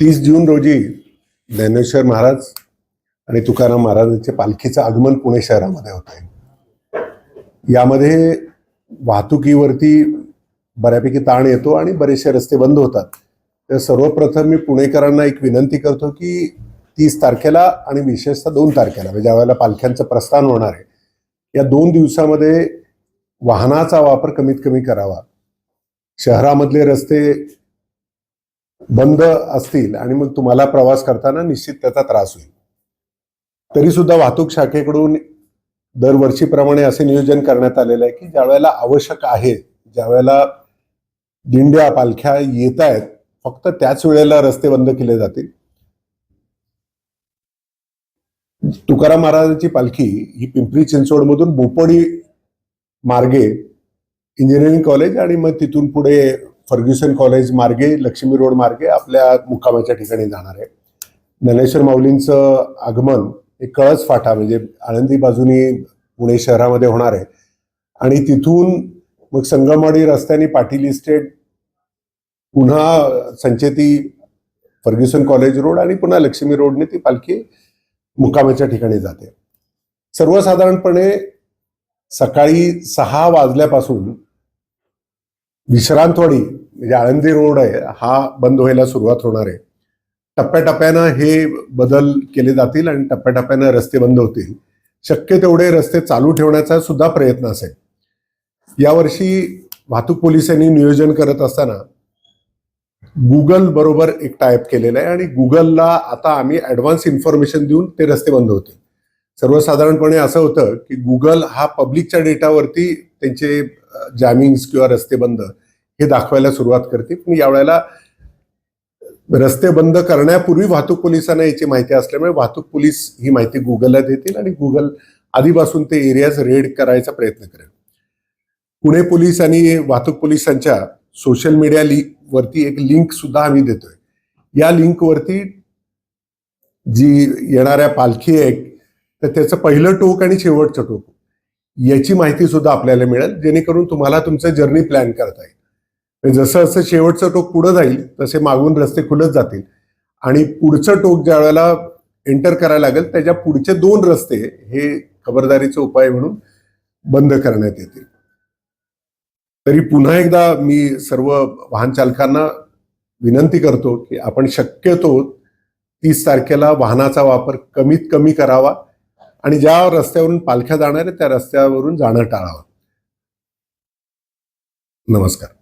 तीस जून रोजी ज्ञानेश्वर महाराज आणि तुकाराम महाराजांच्या पालखीचं आगमन पुणे शहरामध्ये होत आहे यामध्ये वाहतुकीवरती बऱ्यापैकी ताण येतो आणि बरेचसे रस्ते बंद होतात. तर सर्वप्रथम मी पुणेकरांना एक विनंती करतो की तीस तारखेला आणि विशेषतः दोन तारखेला म्हणजे ज्या वेळेला पालख्यांचं प्रस्थान होणार आहे या दोन दिवसामध्ये वाहनाचा वापर कमीत कमी करावा. शहरामधले रस्ते बंद असतील आणि मग तुम्हाला प्रवास करताना निश्चित त्याचा त्रास होईल. तरी सुद्धा वाहतूक शाखेकडून दरवर्षीप्रमाणे असे नियोजन करण्यात आलेलं आहे की ज्या वेळेला आवश्यक आहे ज्या वेळेला दिंड्या पालख्या येत आहेत फक्त त्याच वेळेला रस्ते बंद केले जातील. तुकाराम महाराजांची पालखी ही पिंपरी चिंचवडमधून बोपडी मार्गे इंजिनिअरिंग कॉलेज आणि मग तिथून पुढे फर्ग्युसन कॉलेज मार्गे लक्ष्मी रोड मार्गे आपल्या मुक्कामाच्या ठिकाणी जाणार आहे. ज्ञानेश्वर माऊलींचं आगमन हे कळस फाटा म्हणजे आळंदी बाजूनी पुणे शहरामध्ये होणार आहे. आणि तिथून मग संगमवाडी रस्त्याने पाटील इस्टेट पुन्हा संचेती फर्ग्युसन कॉलेज रोड आणि पुन्हा लक्ष्मी रोडने ती पालखी मुक्कामाच्या ठिकाणी जाते. सर्वसाधारणपणे सकाळी सहा वाजल्यापासून विश्रांतवाडी म्हणजे आळंदी रोड आहे हा बंद व्हायला सुरुवात होणार आहे. टप्प्याटप्प्यानं हे बदल केले जातील आणि टप्प्याटप्प्यानं रस्ते बंद होतील. शक्य तेवढे रस्ते चालू ठेवण्याचा सुद्धा प्रयत्न असेल. यावर्षी वाहतूक पोलिसांनी नियोजन करत असताना गुगल बरोबर एक टाईप केलेलं आहे आणि गुगलला आता आम्ही ऍडव्हान्स इन्फॉर्मेशन देऊन ते रस्ते बंद होतील. सर्वसाधारणपणे असं होतं की गुगल हा पब्लिकच्या डेटावरती त्यांचे जॅमिंग्स किंवा रस्ते बंद हे दाखवायला सुरुवात करते. पण यावेळेला रस्ते बंद करण्यापूर्वी वाहतूक पोलिसांना याची माहिती असल्यामुळे वाहतूक पोलीस ही माहिती गुगलला देतील आणि गुगल आधीपासून ते एरियाज रेड करायचा प्रयत्न करेल. पुणे पोलीस आणि वाहतूक पोलिसांच्या सोशल मीडिया लिंक वरती एक लिंक सुद्धा आम्ही देतोय. या लिंकवरती जी येणाऱ्या पालखी आहे तर त्याचं पहिलं टोक आणि शेवटचं टोक. याची माहिती सुद्धा आपल्याला मिळेल. जेणेकरून तुम्हाला तुमचं जर्नी प्लॅन करता येईल. जसं जसं शेवटचं टोक पुढं जाईल तसे मागून रस्ते खुलत जातील. आणि पुढचं टोक ज्या वेळेला एंटर करायला लागेल त्याच्या पुढचे दोन रस्ते हे खबरदारीचे उपाय म्हणून बंद करण्यात येतील. तरी पुन्हा एकदा मी सर्व वाहन चालकांना विनंती करतो की आपण शक्यतो तीस तारखेला वाहनाचा वापर कमीत कमी करावा. आणि ज्या रस्त्यावरून पालख्या जाणार आहे त्या रस्त्यावरून जाणं टाळावं नमस्कार.